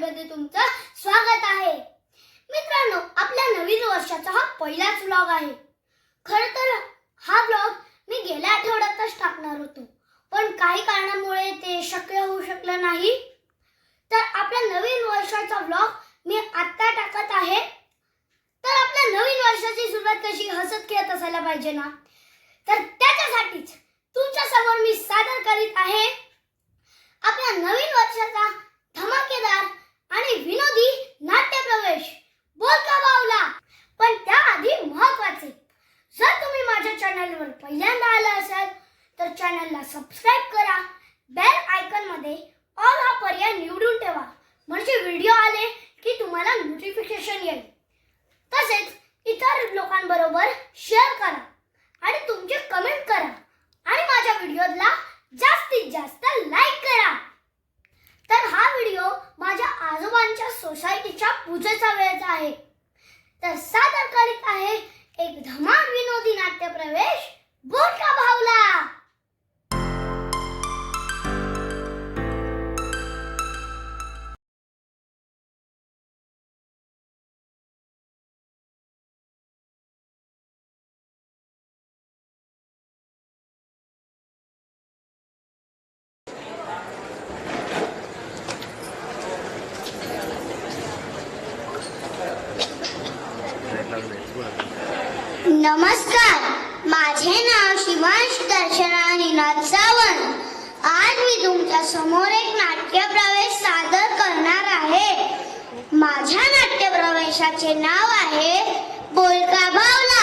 मध्ये तुमचं स्वागत आहे. मित्रांनो आपल्या नवीन वर्षाचा हा पहिलाच ब्लॉग आहे. खर तर हा ब्लॉग मी गेल्या आठवड्यातच टाकणार होतो. पण काही कारणामुळे ते शक्य होऊ शकलं नाही. तर आपल्या नवीन वर्षाचा ब्लॉग मी आत्ता टाकत आहे. तर आपल्या नवीन वर्षाची सुरुवात कशी हसत खेळत असायला पाहिजे ना? तर त्याच्यासाठीच तुमच्यासमोर मी सादर करीत आहे. आपल्या नवीन वर्षाचा धमाकेदार आणि विनोदी नाट्य प्रवेश बोल का बावला पण त्याआधी महत्त्वाचे जर तुम्ही माझ्या चॅनलवर पहिल्यांदा आला असाल तर चॅनलला सबस्क्राईब करा. बेल आयकॉनमध्ये ऑल हा पर्याय निवडून ठेवा. म्हणजे व्हिडिओ आले की तुम्हाला नोटिफिकेशन येईल. तसेच इतर लोकांबरोबर शेअर करा आणि तुमचे कमेंट करा. आणि माझ्या व्हिडिओला जास्तीत जास्त लाईक करा. तर हा व्हिडिओ माझ्या आजोबांच्या सोसायटीच्या पूजेचा वेळेचा आहे. तर सादर करीत आहे नमस्कार. माझे नाव शिवांश दर्शना निनाद सावंत. आज मी तुमच्यासमोर एक नाट्य प्रवेश सादर करणार आहे. माझ्या नाट्य प्रवेशाचे नाव आहे बोलका भावला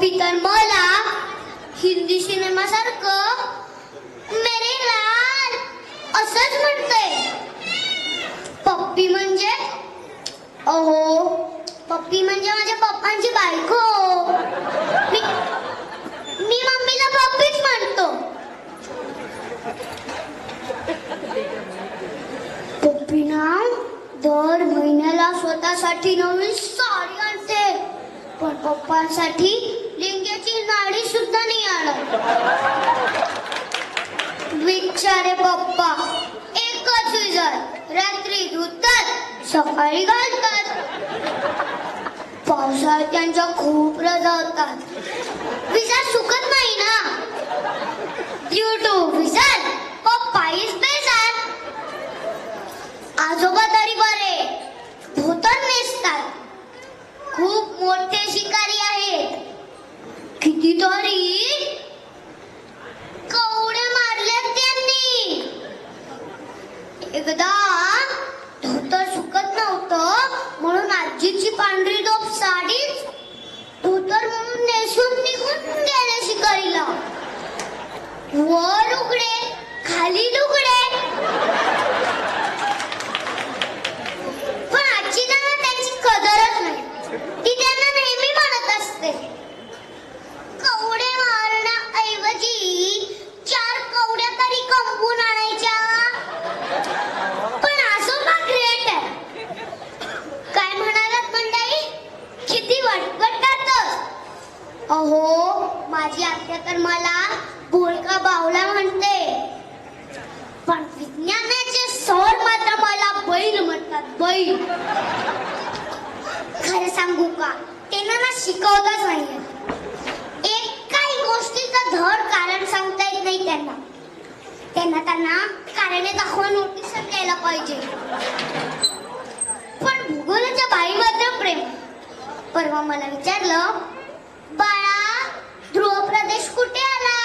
पप्पी तर मला हिंदी सिनेमा सारखं मेरे लाल असंच म्हणते पप्पी म्हणजे अहो पप्पी म्हणजे माझ्या पप्पांची बायको. मी मी मम्मीला पप्पीच म्हणतो. पप्पी ना दर महिन्याला स्वतःसाठी नवीन साडी आणते. पण पप्पांसाठी लिंग्याची नाडी सुद्धा नाही आणत. बिचारे पप्पा एकच विजर रात्री धुतात सकाळी घालतात. पावसाळ्यात त्यांच्या खूप रजा होतात. विजार सुकत नाही ना? ड्यू टू विजार पप्पा इज बेजार आजोबा तरी बरे. धुतात नेसतात. कितीतरी कवडे मारल्यात त्यांनी. एकदा धोतर सुकत नव्हतं म्हणून आजीची पांढरी डोप साडीच धोतर म्हणून नेसून निघून गेले शिकारीला. वर उघडे खाली लुगडे पण आजी त्यांना त्याची कदरच नाही ती त्यांना नेहमी म्हणत असते कवडे मारण्याऐवजी चार कवड्या तरी कंपून आणायच्या पण आजोबा ग्रेट आहे काय म्हणालात मंडळी किती वटवटातच अहो माझी आत्या तर मला बोलका बावला म्हणते पण विज्ञानाचे सर मात्र मला बैल म्हणतात खरं सांगू का? त्यांना ना शिकवतच नाहीये. एक काही गोष्टीचं धड कारण सांगता येत नाही त्यांना. त्यांना त्यांना कारणे दाखवा नोटीस द्यायला पाहिजे. पण भूगोलाच्या मात्र प्रेम. परवा मला विचारलं बाळा ध्रुव प्रदेश कुठे आला?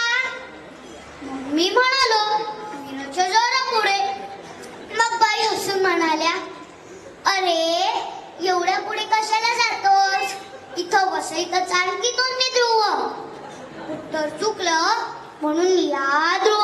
मी म्हणालो इथं बस इथं आणखी दोन्ही ध्रुव. उत्तर चुकलं म्हणून या ध्रुव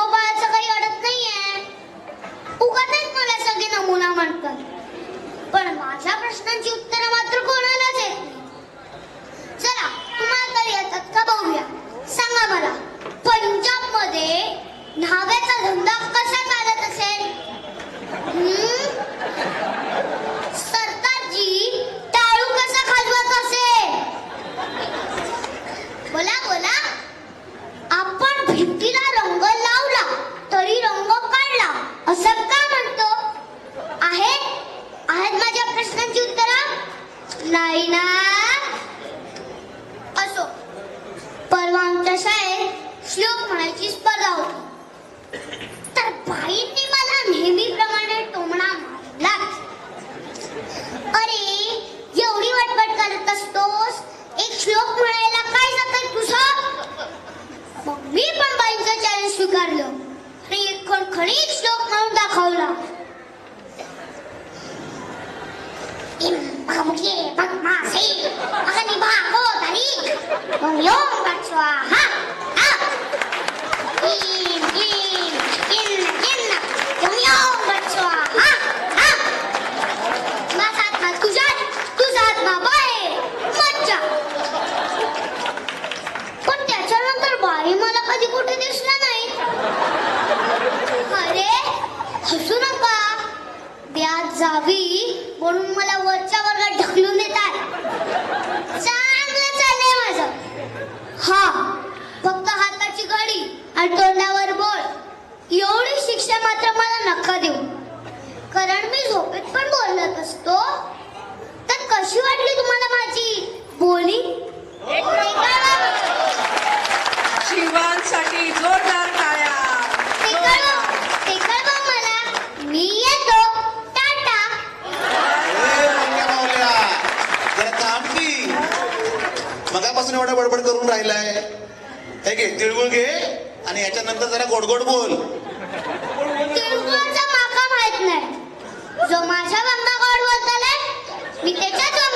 हा माझा आत्मा तुझ्यात तुझा आत्मा बाहेर मज्जा पण त्याच्यानंतर बाई मला कधी कुठे दिसला नाही हसू नका व्याज जावी म्हणून मला वरच्या वर्गात ढकलून देतात. चांगलं चाललंय माझं. हा फक्त हाताची घडी आणि तोंडावर बोल एवढी शिक्षा मात्र मला नका देऊ. कारण मी झोपेत पण बोलत असतो. तर कशी वाटली तुम्हाला माझी बोली ते कळवा शिवांसाठी जोरदार टाळ्या ते कळवा ते कळवा मला मी येतो टाटा ए, मंग्या मावल्या, जरा थांब की. मगापासून एवढा बडबड करून राहिलाय. हे घे तिळगुळ घे आणि याच्यानंतर जरा गोड गोड बोल माका माहीत नाही. जो माझ्या बांधा गोड बोलताना मी त्याच्याच